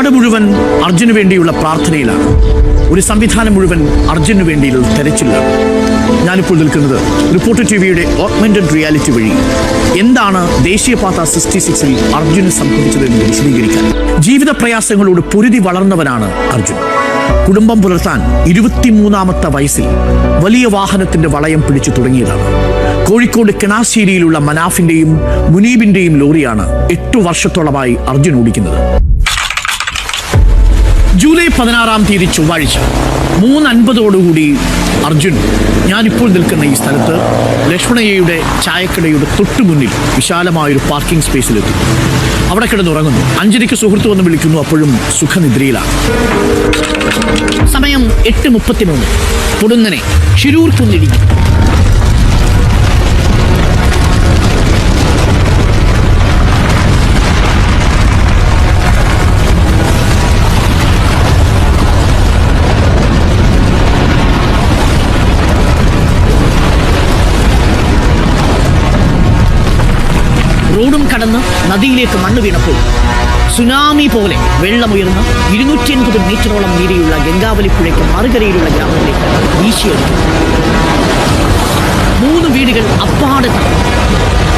നാട് മുഴുവൻ അർജുന് വേണ്ടിയുള്ള പ്രാർത്ഥനയിലാണ്. ഒരു സംവിധാനം മുഴുവൻ അർജുന് വേണ്ടിയുള്ള തെരച്ചിലാണ്. ഞാനിപ്പോൾ നിൽക്കുന്നത് റിപ്പോർട്ടർ ടി വിയുടെ ഓഗ്മെന്റഡ് റിയാലിറ്റി വഴി. എന്താണ് ദേശീയപാത സിക്സ്റ്റി സിക്സിൽ അർജുന് സംഭവിച്ചതെന്ന് വിശദീകരിക്കാൻ. ജീവിത പ്രയാസങ്ങളോട് പൊരുതി വളർന്നവനാണ് അർജുൻ. കുടുംബം പുലർത്താൻ ഇരുപത്തിമൂന്നാമത്തെ വയസ്സിൽ വലിയ വാഹനത്തിന്റെ വളയം പിടിച്ചു തുടങ്ങിയതാണ്. കോഴിക്കോട് കിണാശ്ശേരിയിലുള്ള മനാഫിന്റെയും മുനീബിന്റെയും ലോറിയാണ് എട്ടു വർഷത്തോളമായി അർജുൻ ഓടിക്കുന്നത്. പതിനാറാം തീയതി ചൊവ്വാഴ്ച മൂന്ന് അൻപതോടുകൂടി അർജുൻ ഞാനിപ്പോൾ നിൽക്കുന്ന ഈ സ്ഥലത്ത് ലക്ഷ്മണയ്യയുടെ ചായക്കടയുടെ തൊട്ടു മുന്നിൽ വിശാലമായൊരു പാർക്കിംഗ് സ്പേസിലെത്തി. അവിടെ കിടന്നുറങ്ങുന്നു. അഞ്ജലിക്ക് സുഹൃത്തു വന്ന് വിളിക്കുന്നു അപ്പോഴും സുഖനിദ്രയിലാണ്. സമയം എട്ട് മുപ്പത്തിമൂന്ന്. പൊടുന്നനെ ഷിരൂർ കുന്നിടിഞ്ഞു. റോഡും കടന്ന് നദിയിലേക്ക് മണ്ണ് വീണപ്പോൾ സുനാമി പോലെ വെള്ളമുയർന്ന് ഇരുന്നൂറ്റി അൻപത് മീറ്ററോളം നീരെയുള്ള ഗംഗാവലി പുഴയ്ക്ക് മറുകരയിലുള്ള ഗ്രാമത്തിലേക്ക് വീശിയെടുത്തു. മൂന്ന് വീടുകൾ അപ്പാടെ തകർന്നു.